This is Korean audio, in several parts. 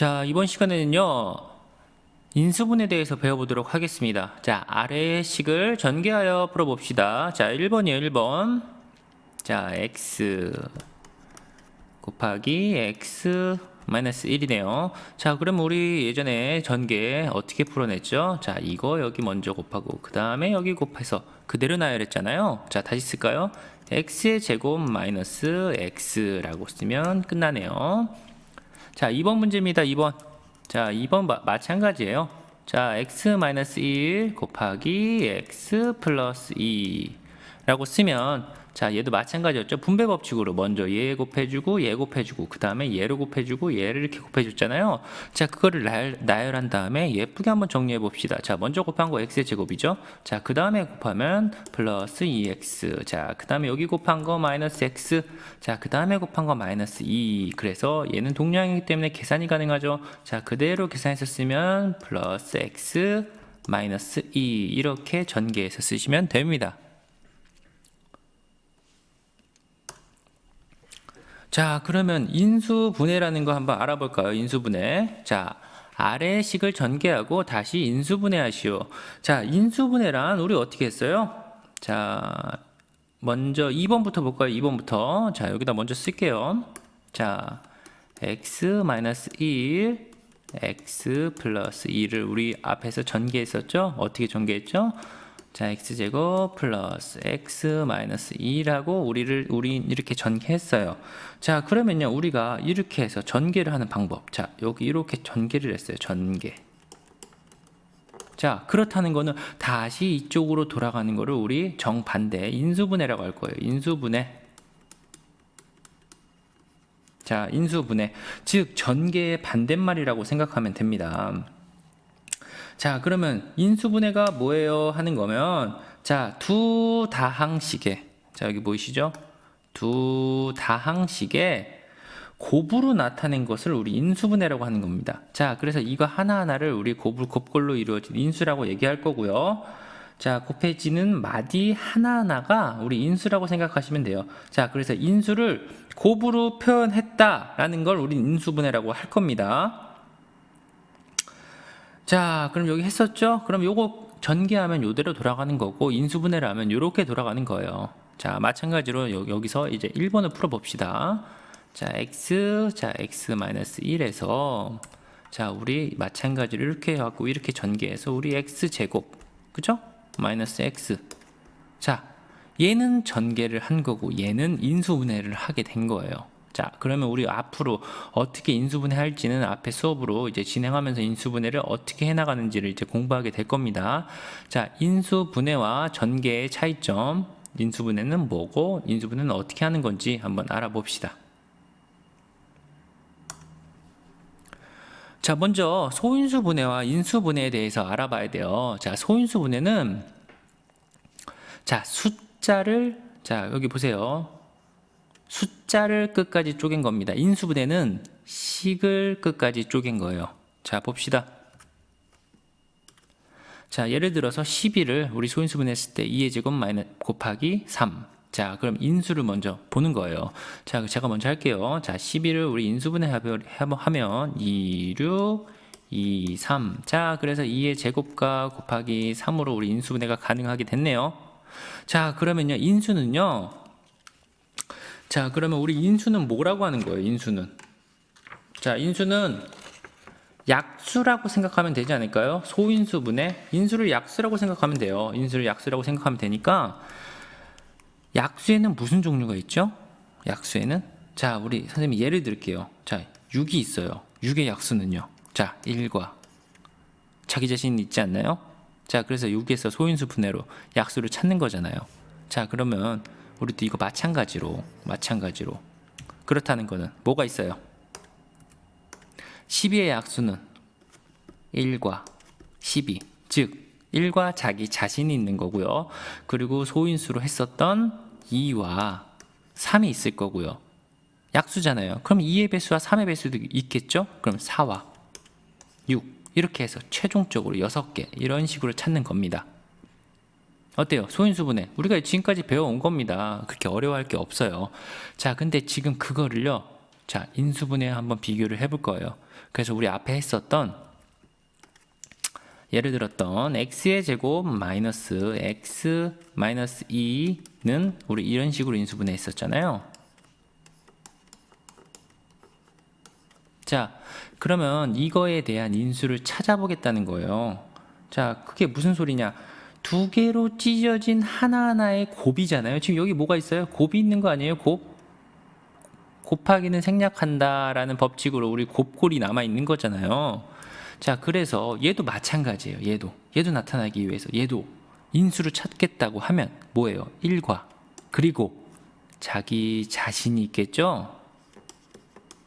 자, 이번 시간에는요, 인수분에 대해서 배워보도록 하겠습니다. 자, 아래의 식을 전개하여 풀어봅시다. 자, 1번이에요, 1번. 자, x 곱하기 x 마이너스 1이네요. 자, 그럼 우리 예전에 전개 어떻게 풀어냈죠? 자, 이거 여기 먼저 곱하고, 그 다음에 여기 곱해서 그대로 나열했잖아요. 자, 다시 쓸까요? x의 제곱 마이너스 x라고 쓰면 끝나네요. 자, 2번 문제입니다. 2번. 자, 2번 마, 마찬가지예요. 자, x-1 곱하기 x 플러스 2라고 쓰면 자, 얘도 마찬가지였죠. 분배 법칙으로 먼저 얘 곱해주고 얘 곱해주고 그 다음에 얘를 곱해주고 얘를 이렇게 곱해줬잖아요. 자, 그거를 나열, 나열한 다음에 예쁘게 한번 정리해 봅시다. 자, 먼저 곱한 거 x의 제곱이죠. 자, 그 다음에 곱하면 플러스 2x. 자, 그 다음에 여기 곱한 거 마이너스 x. 자, 그 다음에 곱한 거 마이너스 2. 그래서 얘는 동량이기 때문에 계산이 가능하죠. 자, 그대로 계산해서 쓰면 플러스 x 마이너스 2 이렇게 전개해서 쓰시면 됩니다. 자, 그러면 인수분해라는 거 한번 알아볼까요? 인수분해. 자, 아래 식을 전개하고 다시 인수분해 하시오. 자, 인수분해란 우리 어떻게 했어요? 자, 먼저 2번부터 볼까요? 2번부터. 자, 여기다 먼저 쓸게요. 자, x-1, x 플러스 2를 우리 앞에서 전개했었죠? 어떻게 전개했죠? 자, x제곱 플러스 x 마이너스 2라고 우리를 우리 이렇게 전개했어요. 자, 그러면요. 우리가 이렇게 해서 전개를 하는 방법. 자, 여기 이렇게 전개를 했어요. 전개. 자, 그렇다는 거는 다시 이쪽으로 돌아가는 거를 우리 정반대 인수분해라고 할 거예요. 인수분해. 자, 인수분해. 즉 전개의 반대말이라고 생각하면 됩니다. 자, 그러면 인수분해가 뭐예요? 하는 거면 자, 두 다항식에 자, 여기 보이시죠? 두 다항식에 곱으로 나타낸 것을 우리 인수분해라고 하는 겁니다. 자, 그래서 이거 하나하나를 우리 곱을 곱골로 이루어진 인수라고 얘기할 거고요. 자, 곱해지는 마디 하나하나가 우리 인수라고 생각하시면 돼요. 자, 그래서 인수를 곱으로 표현했다라는 걸 우리 인수분해라고 할 겁니다. 자, 그럼 여기 했었죠? 그럼 요거 전개하면 요대로 돌아가는 거고 인수분해를 하면 요렇게 돌아가는 거예요. 자, 마찬가지로 여, 여기서 이제 1번을 풀어 봅시다. 자, x 자, x-1에서 자, 우리 마찬가지로 이렇게 해 갖고 이렇게 전개해서 우리 x 제곱. 그죠? 마이너스 x. 자, 얘는 전개를 한 거고 얘는 인수분해를 하게 된 거예요. 자, 그러면 우리 앞으로 어떻게 인수분해 할지는 앞에 수업으로 이제 진행하면서 인수분해를 어떻게 해 나가는지를 이제 공부하게 될 겁니다. 자, 인수분해와 전개의 차이점, 인수분해는 뭐고 인수분해는 어떻게 하는 건지 한번 알아봅시다. 자, 먼저 소인수분해와 인수분해에 대해서 알아봐야 돼요. 자, 소인수분해는 자, 숫자를 자, 여기 보세요. 숫 자를 끝까지 쪼갠 겁니다. 인수분해는 식을 끝까지 쪼갠 거예요. 자, 봅시다. 자, 예를 들어서 12를 우리 소인수분 했을 때 2의 제곱 마이너스 곱하기 3. 자, 그럼 인수를 먼저 보는 거예요. 자, 제가 먼저 할게요. 자, 12를 우리 인수분해 하면 2, 6, 2, 3. 자, 그래서 2의 제곱과 곱하기 3으로 우리 인수분해가 가능하게 됐네요. 자, 그러면요. 인수는요. 자, 그러면 우리 인수는 뭐라고 하는 거예요? 인수는. 자, 인수는 약수라고 생각하면 되지 않을까요? 소인수분의 인수를 약수라고 생각하면 돼요. 인수를 약수라고 생각하면 되니까 약수에는 무슨 종류가 있죠? 약수에는 자, 우리 선생님 예를 들게요. 자, 6이 있어요. 6의 약수는요. 자, 1과 자기 자신 있지 않나요? 자, 그래서 6에서 소인수 분해로 약수를 찾는 거잖아요. 자, 그러면 우리도 이거 마찬가지로 마찬가지로 그렇다는 거는 뭐가 있어요? 12의 약수는 1과 12, 즉 1과 자기 자신이 있는 거고요. 그리고 소인수로 했었던 2와 3이 있을 거고요. 약수잖아요. 그럼 2의 배수와 3의 배수도 있겠죠? 그럼 4와 6 이렇게 해서 최종적으로 6개 이런 식으로 찾는 겁니다. 어때요? 소인수분해. 우리가 지금까지 배워온 겁니다. 그렇게 어려워할 게 없어요. 자, 근데 지금 그거를요. 자, 인수분해 한번 비교를 해볼 거예요. 그래서 우리 앞에 했었던 예를 들었던 x의 제곱 마이너스 x 마이너스 2는 우리 이런 식으로 인수분해 했었잖아요. 자, 그러면 이거에 대한 인수를 찾아보겠다는 거예요. 자, 그게 무슨 소리냐? 두 개로 찢어진 하나하나의 곱이잖아요. 지금 여기 뭐가 있어요? 곱이 있는 거 아니에요? 곱? 곱하기는 생략한다라는 법칙으로 우리 곱골이 남아 있는 거잖아요. 자, 그래서 얘도 마찬가지예요. 얘도. 얘도 나타나기 위해서 얘도 인수를 찾겠다고 하면 뭐예요? 1과 그리고 자기 자신이 있겠죠?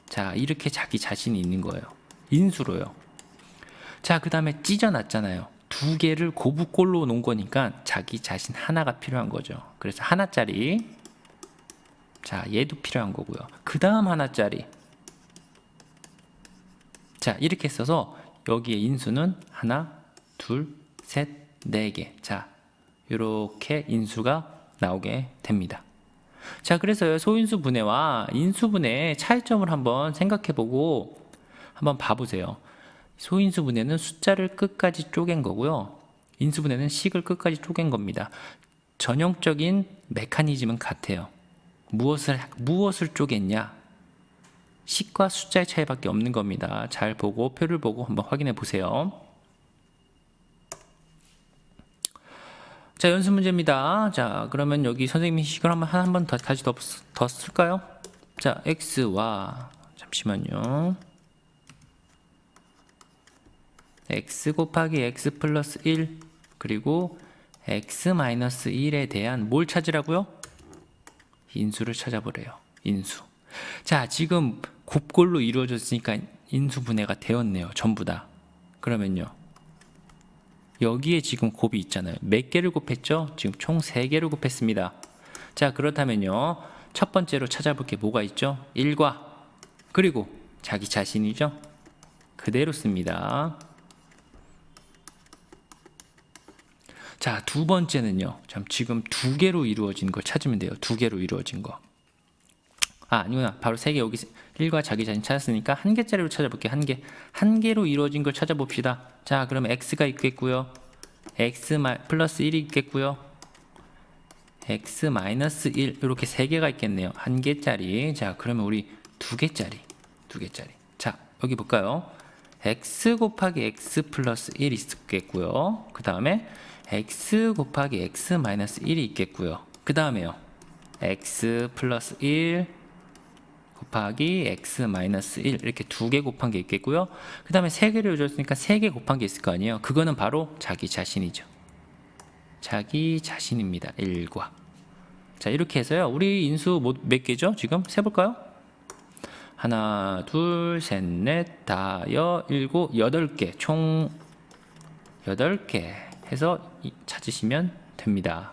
자, 이렇게 자기 자신이 있는 거예요. 인수로요. 자, 그 다음에 찢어놨잖아요. 두 개를 고부꼴로 놓은 거니까 자기 자신 하나가 필요한 거죠. 그래서 하나짜리. 자, 얘도 필요한 거고요. 그 다음 하나짜리. 자, 이렇게 써서 여기에 인수는 하나, 둘, 셋, 네 개. 자, 이렇게 인수가 나오게 됩니다. 자, 그래서 소인수 분해와 인수 분해의 차이점을 한번 생각해 보고 한번 봐보세요. 소인수 분해는 숫자를 끝까지 쪼갠 거고요. 인수 분해는 식을 끝까지 쪼갠 겁니다. 전형적인 메커니즘은 같아요. 무엇을 무엇을 쪼갰냐? 식과 숫자의 차이밖에 없는 겁니다. 잘 보고 표를 보고 한번 확인해 보세요. 자, 연습 문제입니다. 자, 그러면 여기 선생님이 식을 한번 한번 더 다시 더, 더 쓸까요? 자, x와 잠시만요. X 곱하기 x 플러스 1 그리고 x 마이너스 1에 대한 뭘 찾으라고요? 인수를 찾아보래요. 인수. 자, 지금 곱골로 이루어졌으니까 인수 분해가 되었네요. 전부 다. 그러면요. 여기에 지금 곱이 있잖아요. 몇 개를 곱했죠? 지금 총 3개를 곱했습니다. 자, 그렇다면요. 첫 번째로 찾아볼 게 뭐가 있죠? 1과 그리고 자기 자신이죠? 그대로 씁니다. 자, 두 번째는요. 참 지금 두 개로 이루어진 걸 찾으면 돼요. 두 개로 이루어진 거. 아, 아니구나. 바로 세 개 여기 1과 자기 자신 찾았으니까 한 개짜리로 찾아볼게요. 한 개. 한 개로 이루어진 걸 찾아봅시다. 자, 그러면 x가 있겠고요. x 마, 플러스 1이 있겠고요. x 마이너스 1 이렇게 세 개가 있겠네요. 한 개짜리. 자, 그러면 우리 두 개짜리. 두 개짜리. 자, 여기 볼까요? x 곱하기 x 플러스 1이 있겠고요. 그 다음에 x 곱하기 x 마이너스 1이 있겠고요. 그 다음에요. x 플러스 1 곱하기 x 마이너스 1 이렇게 두 개 곱한 게 있겠고요. 그 다음에 세 개를 줬으니까 세 개 곱한 게 있을 거 아니에요. 그거는 바로 자기 자신이죠. 자기 자신입니다. 1과. 자 이렇게 해서요. 우리 인수 뭐- 몇 개죠? 지금 세볼까요? 하나, 둘, 셋, 넷, 다, 여, 일곱, 여덟 개. 총 여덟 개 해서 이- 찾으시면 됩니다.